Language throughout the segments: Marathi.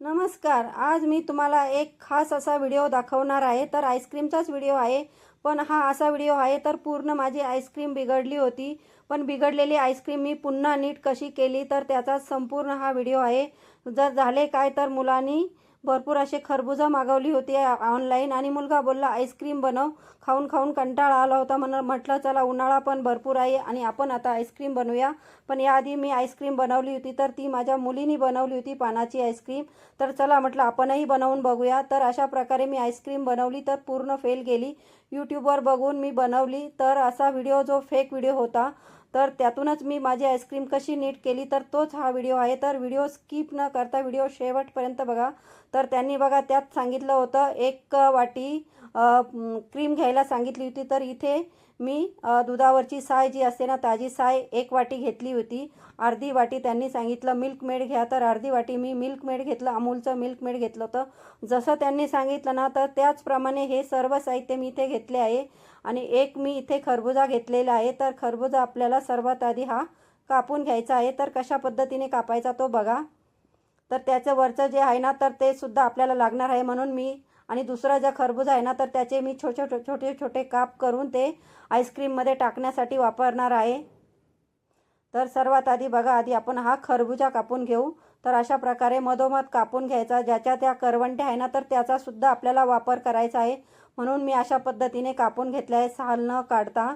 नमस्कार. आज मी तुम्हाला एक खास असा व्हिडिओ दाखवणार आहे. तर आईस्क्रीमचाच व्हिडिओ आहे. पण हा असा व्हिडिओ आहे तर पूर्ण माझी आईस्क्रीम बिघडली होती. पण बिघडलेली आईस्क्रीम मी पुन्हा नीट कशी केली तर त्याचा संपूर्ण हा व्हिडिओ आहे. जर झाले काय तर मुलांनी भरपूर असे खरबुजा मागवली होती ऑनलाईन आणि मुलगा बोलला आईस्क्रीम बनव. खाऊन खाऊन कंटाळा आला होता म्हणून म्हटलं चला उन्हाळा पण भरपूर आहे आणि आपण आता आईस्क्रीम बनवूया. पण याआधी मी आईस्क्रीम बनवली होती तर ती माझ्या मुलीनी बनवली होती पानाची आईस्क्रीम तर चला म्हटलं आपणही बनवून बघूया. तर अशा प्रकारे मी आईस्क्रीम बनवली तर पूर्ण फेल गेली. यूट्यूबवर बघून मी बनवली तर असा व्हिडिओ जो फेक व्हिडिओ होता तर त्यातूनच मी माझी आईस्क्रीम कशी नीट केली तर तोच हा व्हिडिओ आहे. तर व्हिडिओ स्किप न करता व्हिडिओ शेवटपर्यंत बघा. तर त्यांनी बघा त्यात सांगितलं होतं एक वाटी क्रीम घ्यायला सांगितली होती. तर इथे मी दुधावरची साय जी असते ना ताजी साय एक वाटी घेतली होती. अर्धी वाटी त्यांनी सांगितलं मिल्क मेड घ्या. तर अर्धी वाटी मी मिल्क मेड घेतलं अमूलचं मिल्क मेड घेतलं होतं. जसं त्यांनी सांगितलं ना तर त्याचप्रमाणे हे सर्व साहित्य मी इथे घेतले आहे. आणि एक मी इथे खरबुजा घेतलेला आहे. तर खरबुजा आपल्याला सर्वात आधी हा कापून घ्यायचा आहे. तर कशा पद्धतीने कापायचा तो बघा. तर त्याचं वरचं जे आहे ना तर ते सुद्धा आपल्याला लागणार आहे म्हणून मी आणि दुसरा ज्या खरबूज आहे ना तर त्याचे मी छोटे छोटे छोटे छोटे काप करून ते आईस्क्रीममध्ये टाकण्यासाठी वापरणार आहे. तर सर्वात आधी बघा आधी आपण हा खरबुजा कापून घेऊ. तर अशा प्रकारे मधोमध कापून घ्यायचा ज्याच्या त्या करवंट्या आहे ना तर त्याचा सुद्धा आपल्याला वापर करायचा आहे. म्हणून मी अशा पद्धतीने कापून घेतले आहे साल न काढता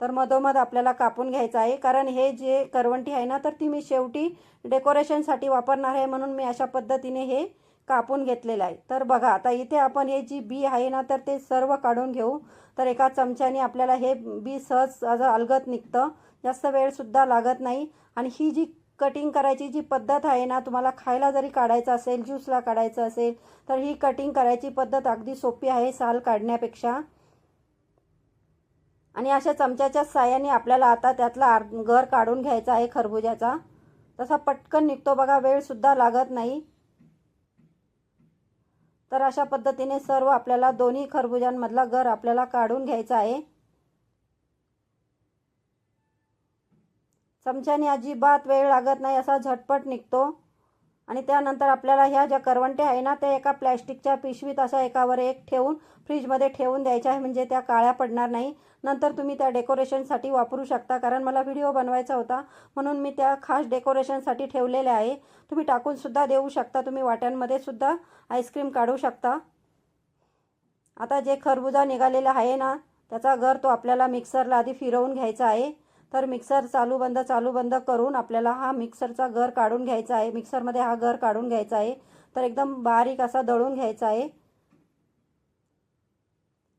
तर मधोमध आपल्याला कापून घ्यायचं आहे. कारण हे जे करवंटी आहे ना तर ती मी शेवटी डेकोरेशनसाठी वापरणार आहे म्हणून मी अशा पद्धतीने हे कापून घेतलेलं आहे. तर बघा आता इथे आपण हे जी बी आहे ना तर ते सर्व काढून घेऊ. तर एका चमच्याने आपल्याला हे बी सहज असं अलगत निघतं. जास्त वेळसुद्धा लागत नाही. आणि ही जी कटिंग करायची जी पद्धत आहे ना तुम्हाला खायला जरी काढायचं असेल ज्यूसला काढायचं असेल तर ही कटिंग करायची पद्धत अगदी सोपी आहे साल काढण्यापेक्षा. आणि अशा चमच्याच्या साह्याने आपल्याला आता त्यातला आर गर काढून घ्यायचा आहे खरबुजाचा तसा पटकन निघतो बघा वेळसुद्धा लागत नाही. तर अशा पद्धतीने सर्व आपल्याला दोन्ही खरबुजांमधला गर आपल्याला काढून घ्यायचा आहे. चमच्याने अजिबात वेळ लागत नाही असा झटपट निघतो. आणि त्यानंतर आपल्याला ह्या ज्या करवंट्या आहे ना त्या एका प्लॅस्टिकच्या पिशवीत अशा एकावर एक ठेवून फ्रीजमध्ये ठेवून द्यायच्या आहे म्हणजे त्या काळ्या पडणार नाही. नंतर तुम्ही त्या डेकोरेशनसाठी वापरू शकता कारण मला व्हिडिओ बनवायचा होता म्हणून मी त्या खास डेकोरेशनसाठी ठेवलेल्या आहे. तुम्ही टाकूनसुद्धा देऊ शकता तुम्ही वाट्यांमध्ये सुद्धा आईस्क्रीम काढू शकता. आता जे खरबुजा निघालेला आहे ना त्याचा गर तो आपल्याला मिक्सरला आधी फिरवून घ्यायचा आहे. तर मिक्सर चालू बंद चालू बंद करून आपल्याला हा मिक्सरचा घर काढून घ्यायचा आहे. मिक्सरमध्ये हा घर काढून घ्यायचा आहे. तर एकदम बारीक असा दळून घ्यायचा आहे.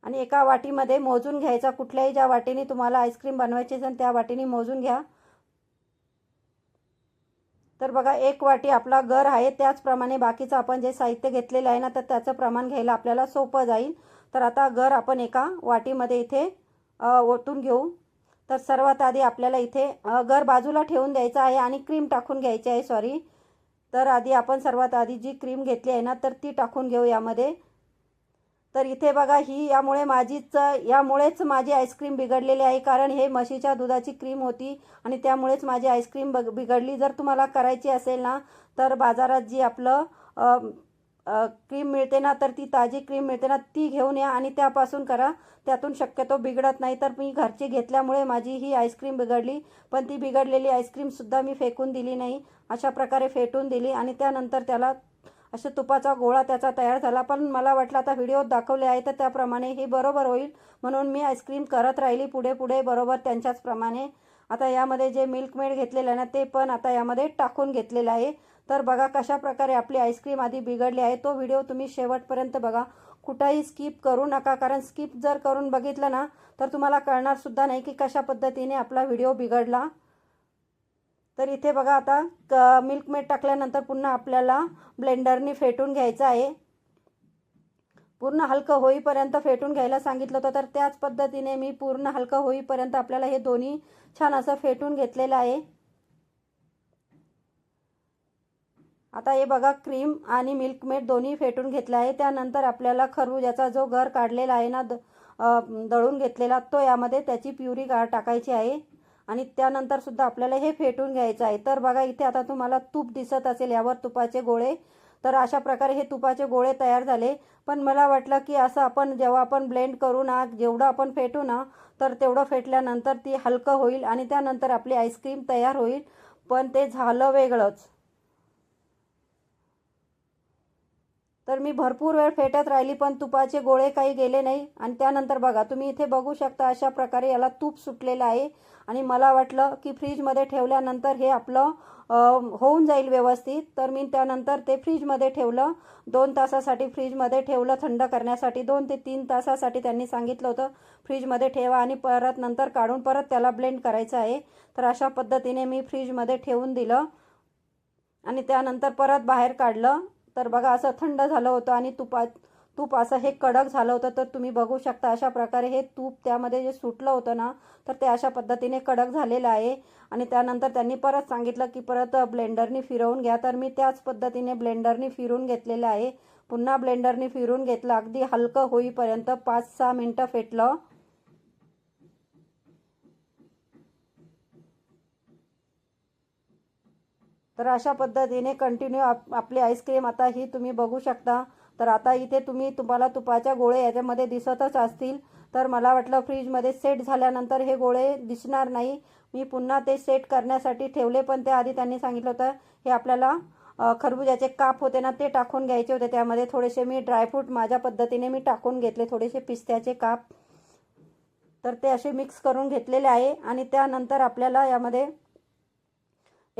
आणि एका वाटीमध्ये मोजून घ्यायचा. कुठल्याही ज्या वाटीने तुम्हाला आईस्क्रीम बनवायची असेल त्या वाटीने मोजून घ्या. तर बघा एक वाटी आपला गर आहे. त्याचप्रमाणे बाकीचं आपण जे साहित्य घेतलेलं आहे ना तर त्याचं प्रमाण घ्यायला आपल्याला सोपं जाईल. तर आता गर आपण एका वाटीमध्ये इथे ओतून घेऊ. तर सर्वात आधी आपल्याला इथे गर बाजूला ठेवून द्यायचं आहे आणि क्रीम टाकून घ्यायची आहे सॉरी तर आधी आपण सर्वात आधी जी क्रीम घेतली आहे ना तर ती टाकून घेऊ यामध्ये. तर इथे बघा ही यामुळे माझीच यामुळेच माझी आईस्क्रीम बिघडलेली आहे कारण हे म्हशीच्या दुधाची क्रीम होती आणि त्यामुळेच माझी आईस्क्रीम बग बिघडली. जर तुम्हाला करायची असेल ना तर बाजारात जी आपलं क्रीम मिळते ना तर ती ताजी क्रीम मिळते ना ती घेऊन या आणि त्यापासून करा. त्यातून शक्यतो बिघडत नाही तर मी घरची घेतल्यामुळे माझी ही आईस्क्रीम बिघडली. पण ती बिघडलेली आईस्क्रीमसुद्धा मी फेकून दिली नाही. अशा प्रकारे फेटून दिली आणि त्यानंतर त्याला अशा तुपाचा गोळा त्याचा तयार झाला. पण मला वाटलं आता व्हिडिओत दाखवले आहे तर त्याप्रमाणे हे बरोबर होईल. म्हणून मी आईस्क्रीम करत राहिली पुढे पुढे बरोबर त्यांच्याचप्रमाणे. आता यामध्ये जे मिल्कमेड घेतलेलं आहे ना ते पण आता यामध्ये टाकून घेतलेलं आहे. तर बघा कशा प्रकारे आपली आईस्क्रीम आधी बिघडली आहे. तो व्हिडिओ तुम्ही शेवटपर्यंत बघा. कुठंही स्किप करू नका कारण स्किप जर करून बघितलं ना तर तुम्हाला कळणारसुद्धा नाही की कशा पद्धतीने आपला व्हिडिओ बिघडला. तर इथे बघा आता क मिल्कमेड टाकल्यानंतर पुन्हा आपल्याला ब्लेंडरनी फेटून घ्यायचं आहे. पूर्ण हलकं होईपर्यंत फेटून घ्यायला सांगितलं होतं. तर त्याच पद्धतीने मी पूर्ण हलकं होईपर्यंत आपल्याला हे दोन्ही छान असं फेटून घेतलेलं आहे. आता हे बघा क्रीम आणि मिल्कमेट दोन्ही फेटून घेतलं आहे. त्यानंतर आपल्याला खरबुजाचा जो घर काढलेला आहे ना द दळून घेतलेला तो यामध्ये त्याची प्युरी गा टाकायची आहे. आणि त्यानंतर सुद्धा आपल्याला हे फेटून घ्यायचं आहे. तर बघा इथे आता तुम्हाला तूप दिसत असेल. यावर तुपाचे गोळे तर अशा प्रकारे हे तुपाचे गोळे तयार झाले. पण मला वाटलं की असं आपण जेव्हा आपण ब्लेंड करू ना जेवढं आपण फेटू ना तर तेवढं फेटल्यानंतर ती हलकं होईल आणि त्यानंतर आपली आईस्क्रीम तयार होईल. पण ते झालं वेगळंच. तर मी भरपूर वेळ फेटत राहिली पण तुपाचे गोळे काही गेले नाही. आणि त्यानंतर बघा तुम्ही इथे बघू शकता अशा प्रकारे याला तूप सुटलेलं आहे. आणि मला वाटलं की फ्रीजमध्ये ठेवल्यानंतर हे आपलं होऊन जाईल व्यवस्थित. तर मी त्यानंतर ते फ्रीजमध्ये ठेवलं. दोन तासासाठी फ्रीजमध्ये ठेवलं. थंड करण्यासाठी दोन ते तीन तासासाठी त्यांनी सांगितलं होतं फ्रीजमध्ये ठेवा आणि परत नंतर काढून परत त्याला ब्लेंड करायचं आहे. तर अशा पद्धतीने मी फ्रीजमध्ये ठेवून दिलं आणि त्यानंतर परत बाहेर काढलं. तर बघा असं थंड झालं होतं आणि तुपात तूप असं हे कडक झालं होतं तर तुम्ही बघू शकता अशा प्रकारे हे तूप त्यामध्ये जे सुटलं होतं ना तर ते अशा पद्धतीने कडक झालेलं आहे. आणि त्यानंतर त्यांनी परत सांगितलं की परत ब्लेंडरनी फिरवून घ्या. तर मी त्याच पद्धतीने ब्लेंडरनी फिरून घेतलेलं आहे. पुन्हा ब्लेंडरनी फिरून घेतलं. अगदी हलकं होईपर्यंत पाच सहा मिनटं फेटलं. तर अशा पद्धतीने कंटिन्यू आप आपली आईस्क्रीम आता ही तुम्ही बघू शकता. तर आता इथे तुम्ही तुम्हाला तुपाच्या गोळे याच्यामध्ये दिसतच असतील. तर मला वाटलं फ्रीजमध्ये सेट झाल्यानंतर हे गोळे दिसणार नाही. मी पुन्हा ते सेट करण्यासाठी ठेवले पण त्याआधी त्यांनी सांगितलं होतं हे आपल्याला खरबुजाचे काप होते ना ते टाकून घ्यायचे होते. त्यामध्ये थोडेसे मी ड्रायफ्रूट माझ्या पद्धतीने मी टाकून घेतले थोडेसे पिस्त्याचे काप. तर ते असे मिक्स करून घेतलेले आहे. आणि त्यानंतर आपल्याला यामध्ये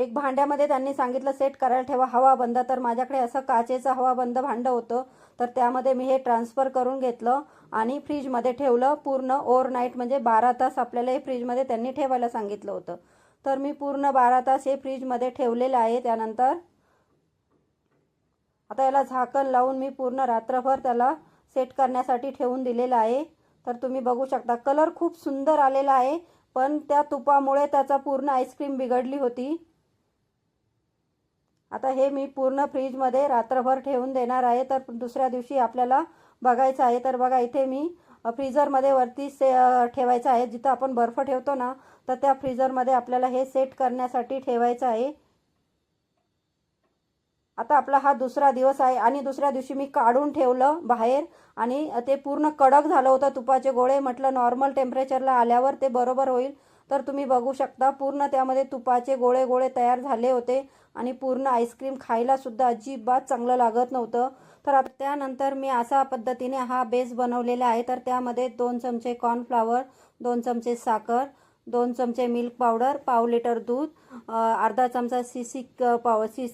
एक भांड्यामध्ये त्यांनी सांगितलं सेट करायला ठेवा हवा बंद. तर माझ्याकडे असं काचेचं हवा बंद भांडं होतं. तर त्यामध्ये मी हे ट्रान्सफर करून घेतलं आणि फ्रीजमध्ये ठेवलं. पूर्ण ओव्हरनाईट म्हणजे बारा तास आपल्याला हे फ्रीजमध्ये त्यांनी ठेवायला सांगितलं होतं. तर मी पूर्ण बारा तास हे फ्रीजमध्ये ठेवलेलं आहे. त्यानंतर आता याला झाकण लावून मी पूर्ण रात्रभर त्याला सेट करण्यासाठी ठेवून दिलेलं आहे. तर तुम्ही बघू शकता कलर खूप सुंदर आलेला आहे पण त्या तुपामुळे त्याचा पूर्ण आईस्क्रीम बिघडली होती. आता हे मी पूर्ण फ्रीजमध्ये रात्रभर ठेवून देणार आहे. तर दुसऱ्या दिवशी आपल्याला बघायचं आहे. तर बघा इथे मी फ्रीजरमध्ये वरती से ठेवायचं आहे. जिथं आपण बर्फ ठेवतो ना तर त्या फ्रीजरमध्ये आपल्याला हे सेट करण्यासाठी ठेवायचं आहे. आता आपला हा दुसरा दिवस आहे आणि दुसऱ्या दिवशी मी काढून ठेवलं बाहेर आणि ते पूर्ण कडक झालं होतं तुपाचे गोळे. म्हटलं नॉर्मल टेम्परेचरला आल्यावर ते बरोबर होईल. तर तुम्ही बघू शकता पूर्ण त्यामध्ये तुपाचे गोळे गोळे तयार झाले होते आणि पूर्ण आईस्क्रीम खायलासुद्धा अजिबात चांगलं लागत नव्हतं. तर त्यानंतर मी अशा पद्धतीने हा बेस बनवलेला आहे. तर त्यामध्ये दोन चमचे कॉर्नफ्लावर दोन चमचे साखर दोन चमचे मिल्क पावडर पाव लिटर दूध अर्धा चमचा सी सी पाव सी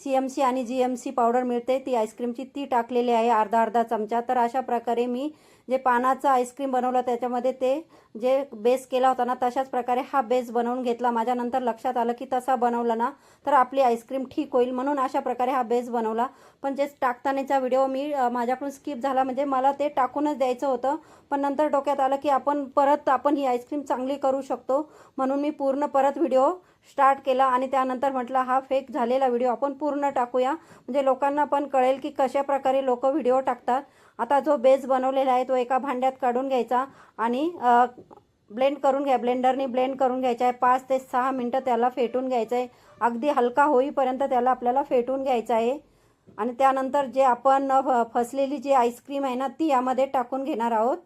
सी एम सी आणि जी एम सी पावडर मिळते. ती आईस्क्रीमची ती टाकलेली आहे अर्धा अर्धा चमचा. तर अशा प्रकारे मी जे पानाचं आईस्क्रीम बनवलं त्याच्यामध्ये ते जे बेस केला होता ना तशाच प्रकारे हा बेस बनवून घेतला. माझ्यानंतर लक्षात आलं की तसा बनवला ना तर आपली आईस्क्रीम ठीक होईल म्हणून अशा प्रकारे हा बेस बनवला. पण जे टाकतानाचा व्हिडिओ मी माझ्याकडून स्किप झाला म्हणजे मला ते टाकूनच द्यायचं होतं. पण नंतर डोक्यात आलं की आपण परत आपण ही आईस्क्रीम चांगली करू शकतो म्हणून मी पूर्ण परत व्हिडिओ स्टार्ट केला आणि त्यानंतर म्हटलं हा फेक झालेला व्हिडिओ आपण पूर्ण टाकूया. म्हणजे लोकांना पण कळेल की कशा प्रकारे लोक व्हिडिओ टाकतात. आता जो बेस बनवलेला आहे तो एका भांड्यात काढून घ्यायचा आणि ब्लेंड करून घ्या. ब्लेंडरनी ब्लेंड करून घ्यायचा आहे पाच ते सहा मिनटं त्याला फेटून घ्यायचं आहे अगदी हलका होईपर्यंत त्याला आपल्याला फेटून घ्यायचं आहे आणि त्यानंतर जे आपण फसलेली जी आईस्क्रीम आहे ना ती यामध्ये टाकून घेणार आहोत.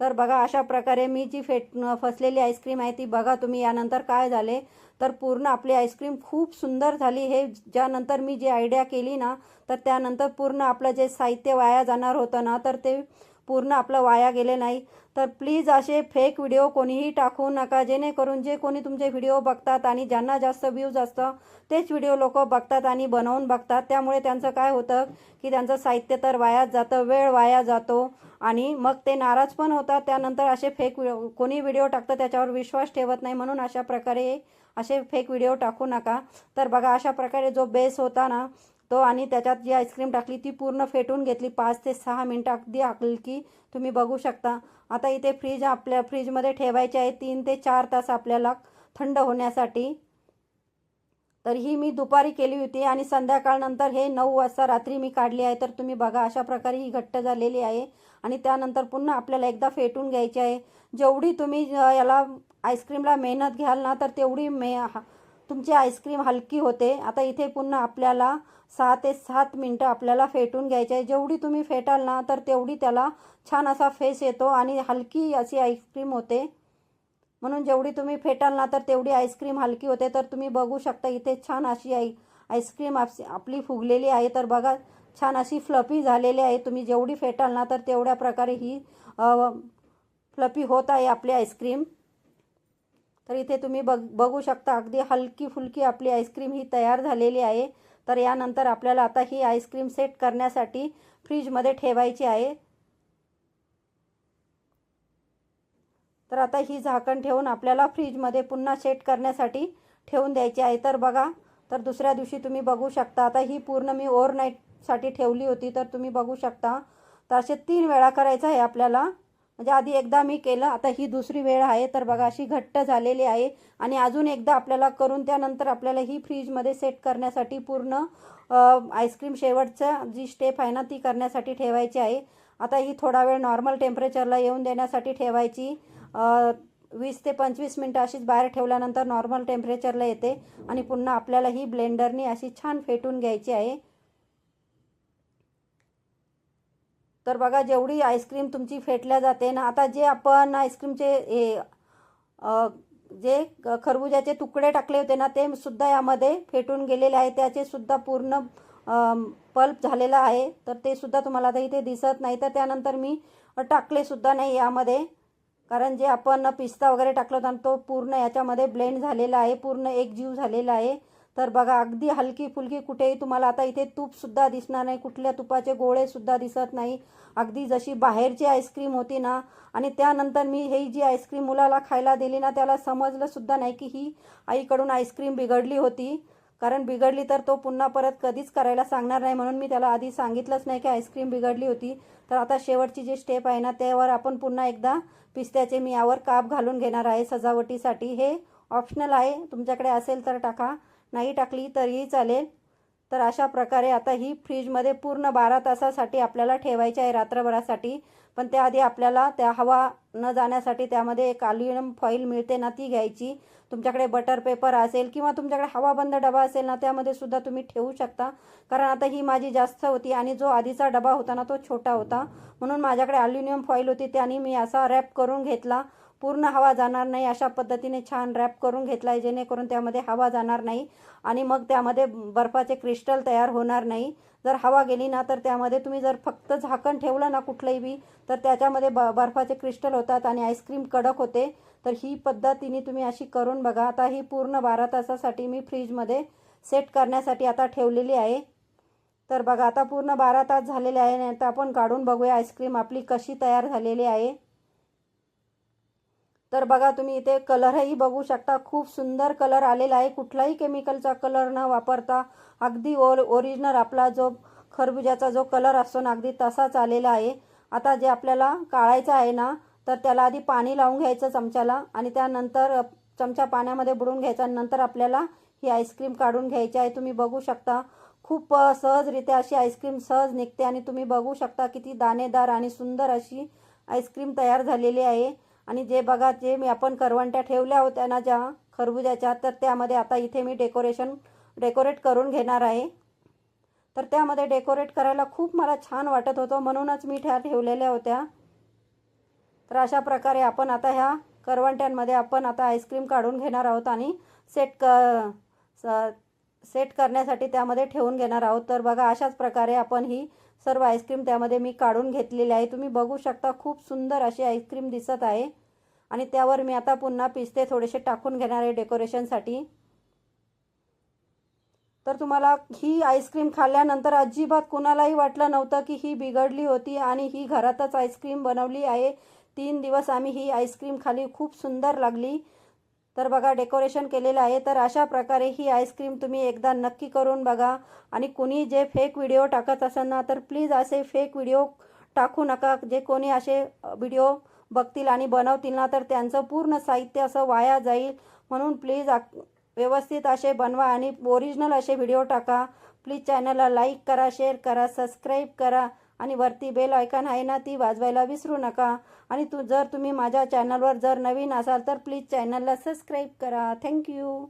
तर बघा अशा प्रकारे मी जी फेट फसलेली आईस्क्रीम आहे ती बघा तुम्ही यानंतर काय झाले? तर पूर्ण आपली आईस्क्रीम खूप सुंदर झाली. हे ज्यानंतर मी जी आयडिया केली ना तर त्यानंतर पूर्ण आपलं जे साहित्य वाया जाणार होतं ना तर ते पूर्ण आपलं वाया गेले नाही. तर प्लीज असे फेक व्हिडिओ कोणीही टाकू नका जेणेकरून जे कोणी तुमचे व्हिडिओ बघतात आणि ज्यांना जास्त व्ह्यूज असतं तेच व्हिडिओ लोक बघतात आणि बनवून बघतात. त्यामुळे त्यांचं काय होतं की त्यांचं साहित्य तर वायाच जातं वेळ वाया जातो. आणि मग ते नाराज पण होतात. त्यानंतर असे फेक कोणी व्हिडिओ टाकतं त्याच्यावर विश्वास ठेवत नाही म्हणून अशा प्रकारे असे फेक व्हिडिओ टाकू नका. तर बघा अशा प्रकारे जो बेस होता ना तो आणि त्याच्यात जी आईस्क्रीम टाकली ती पूर्ण फेटून घेतली. पाच ते सहा मिनटं अगदी की तुम्ही बघू शकता. आता इथे फ्रीज आपल्या फ्रीजमध्ये ठेवायचे आहे. तीन ते चार तास आपल्याला थंड होण्यासाठी तर ही मी दुपारी केली होती आणि संध्याकाळनंतर हे नऊ वाजता रात्री मी काढली आहे. तर तुम्ही बघा अशा प्रकारे ही घट्ट झालेली आहे आणि त्यानंतर पुन्हा आपल्याला एकदा फेटून घ्यायची आहे. जेवढी तुम्ही याला आईस्क्रीमला मेहनत घ्याल ना तर तेवढी मे तुमची आईस्क्रीम हलकी होते. आता इथे पुन्हा आपल्याला सहा ते सात मिनटं आपल्याला फेटून घ्यायचे आहे. जेवढी तुम्ही फेटाल ना तर तेवढी त्याला छान असा फेस येतो आणि हलकी अशी आईस्क्रीम होते. म्हणून जेवढी तुम्ही फेटाल ना तर तेवढी आईस्क्रीम हलकी होते. तर तुम्ही बघू शकता इथे छान अशी आई आईस्क्रीम आप आपली फुगलेली आहे. तर बघा छान अशी फ्लफी झालेली आहे. तुम्ही जेवढी फेटाल ना तर तेवढ्या प्रकारे ही फ्लफी होत आहे आपली आईस्क्रीम. तर इथे तुम्ही बघ बघू शकता अगदी हलकी फुलकी आपली आईस्क्रीम ही तयार झालेली आहे. तर यानंतर आपल्याला आता ही आईस्क्रीम सेट करण्यासाठी फ्रीजमध्ये ठेवायची आहे. तर आता ही झाकण ठेवून आपल्याला फ्रीजमध्ये पुन्हा सेट करण्यासाठी ठेवून द्यायची आहे. तर बघा तर दुसऱ्या दिवशी तुम्ही बघू शकता. आता ही पूर्ण मी ओव्हरनाईटसाठी ठेवली होती तर तुम्ही बघू शकता. तर असे तीन वेळा करायचं आहे आपल्याला. म्हणजे आधी एकदा मी केलं आता ही दुसरी वेळ आहे. तर बघा अशी घट्ट झालेली आहे. आणि अजून एकदा आपल्याला करून त्यानंतर आपल्याला ही फ्रीजमध्ये सेट करण्यासाठी पूर्ण आईस्क्रीम शेवटचं जी स्टेप आहे ना ती करण्यासाठी ठेवायची आहे. आता ही थोडा वेळ नॉर्मल टेम्परेचरला येऊन देण्यासाठी ठेवायची. वीस ते पंचवीस मिनटं अशीच बाहेर ठेवल्यानंतर नॉर्मल टेम्परेचरला येते आणि पुन्हा आपल्याला ही ब्लेंडरनी अशी छान फेटून घ्यायची आहे. तर बघा जेवढी आईस्क्रीम तुमची फेटल्या जाते ना आता जे आपण आईस्क्रीमचे हे जे खरबुजाचे तुकडे टाकले होते ना ते सुद्धा यामध्ये फेटून गेलेले आहे. त्याचे सुद्धा पूर्ण पल्प झालेला आहे. तर ते सुद्धा तुम्हाला आता इथे दिसत नाही. तर त्यानंतर मी टाकले सुद्धा नाही यामध्ये. कारण जे आपण पिस्ता वगैरे टाकलो होता तो पूर्ण याच्यामध्ये ब्लेंड झालेला आहे पूर्ण एक जीव झालेला आहे. तर बघा अगदी हलकी फुलकी कुठेही तुम्हाला आता इथे तूपसुद्धा दिसणार नाही कुठल्या तुपाचे गोळेसुद्धा दिसत नाही. अगदी जशी बाहेरची आईस्क्रीम होती ना आणि त्यानंतर मी हे जी आईस्क्रीम मुलाला खायला दिली ना त्याला समजलंसुद्धा नाही की ही आईकडून आईस्क्रीम बिघडली होती. कारण बिघडली तर तो पुन्हा परत कधीच करायला सांगणार नाही म्हणून मी त्याला आधी सांगितलंच नाही की आईस्क्रीम बिघडली होती. तर आता शेवटची जी स्टेप आहे ना त्यावर आपण पुन्हा एकदा पिस्त्याचे मी यावर काप घालून घेणार आहे सजावटीसाठी. हे ऑप्शनल आहे. तुमच्याकडे असेल तर टाका. नाही टाकली तरीही चालेल. तर अशा प्रकारे आता ही फ्रीजमध्ये पूर्ण बारा तासासाठी आपल्याला ठेवायची आहे रात्रभरासाठी. पण त्याआधी आपल्याला त्या हवा न जाण्यासाठी त्यामध्ये एक अल्युमिनियम फॉईल मिळते ना ती घ्यायची. तुमच्याकडे बटर पेपर असेल किंवा तुमच्याकडे हवाबंद डबा असेल ना त्यामध्ये सुद्धा तुम्ही ठेवू शकता. कारण आता ही माझी जास्त होती आणि जो आधीचा डबा होता ना तो छोटा होता. म्हणून माझ्याकडे अल्युमिनियम फॉईल होती त्याने मी असा रॅप करून घेतला. पूर्ण हवा जाणार नाही अशा पद्धतीने छान रॅप करून घेतला आहे जेणेकरून त्यामध्ये हवा जाणार नाही आणि मग त्यामध्ये बर्फाचे क्रिस्टल तयार होणार नाही. जर हवा गेली ना तर त्यामध्ये तुम्ही जर फक्त झाकण ठेवलं ना कुठलंही बी तर त्याच्यामध्ये ब बर्फाचे क्रिस्टल होतात आणि आईस्क्रीम कडक होते. तर ही पद्धतीने तुम्ही अशी करून बघा. आता ही पूर्ण बारा तासासाठी मी फ्रीजमध्ये सेट करण्यासाठी आता ठेवलेली आहे. तर बघा आता पूर्ण बारा तास झालेले आहे नाही तर आपण काढून बघूया आईस्क्रीम आपली कशी तयार झालेली आहे. तर बघा तुम्ही इथे कलरही बघू शकता. खूप सुंदर कलर आलेला आहे. कुठलाही केमिकलचा कलर न वापरता अगदी ओर ओरिजिनल आपला जो खरबुजाचा जो कलर असतो ना अगदी तसाच आलेला आहे. आता जे आपल्याला काढायचं आहे ना तर त्याला आधी पाणी लावून घ्यायचं चमच्याला आणि त्यानंतर चमचा पाण्यामध्ये बुडून घ्यायचा नंतर आपल्याला ही आईस्क्रीम काढून घ्यायची आहे. तुम्ही बघू शकता. खूप सहजरित्या अशी आईस्क्रीम सहज निघते आणि तुम्ही बघू शकता किती दाणेदार आणि सुंदर अशी आईस्क्रीम तयार झालेली आहे. आणि जे बघा जे मी आपण करवंट्या ठेवल्या होत्या ना ज्या खरबुजाच्या तर त्यामध्ये आता इथे मी डेकोरेशन डेकोरेट करून घेणार आहे. तर त्यामध्ये डेकोरेट करायला खूप मला छान वाटत होतं म्हणूनच मी त्या ठेवलेल्या होत्या. तर अशा प्रकारे आपण आता ह्या करवंट्यांमध्ये आपण आता आईस्क्रीम काढून घेणार आहोत आणि सेट क सेट करण्यासाठी त्यामध्ये ठेवून घेणार आहोत. तर बघा अशाच प्रकारे आपण ही सर्व आईस्क्रीम त्यामध्ये मी काढून घेतलेली आहे. तुम्ही बघू शकता खूप सुंदर अशी आईस्क्रीम दिसत आहे. आणि त्यावर मी आता पुन्हा पिस्ते थोडेसे टाकून घेणार आहे डेकोरेशनसाठी तर तुम्हाला ही आईस्क्रीम खाल्ल्यानंतर अजिबात कुणालाही वाटलं नव्हतं की ही बिघडली होती आणि ही घरातच आईस्क्रीम बनवली आहे. तीन दिवस आम्ही ही आईस्क्रीम खाली खूप सुंदर लागली. तर बघा डेकोरेशन केलेलं आहे. तर अशा प्रकारे ही आईस्क्रीम तुम्ही एकदा नक्की करून बघा. आणि कुणी जे फेक व्हिडिओ टाकत असेल ना तर प्लीज असे फेक व्हिडिओ टाकू नका. जे कोणी असे व्हिडिओ बघतील आणि बनवतील ना तर त्यांचं पूर्ण साहित्य असं वाया जाईल. म्हणून प्लीज व्यवस्थित असे बनवा आणि ओरिजिनल असे व्हिडिओ टाका. प्लीज चॅनलला लाईक करा शेअर करा सबस्क्राईब करा. आणि वरती बेल आयकॉन आहे ना ती वाजवायला विसरू नका. आणि तू जर तुम्ही माझ्या चॅनलवर जर नवीन असाल तर प्लीज चॅनलला सबस्क्राईब करा. थँक्यू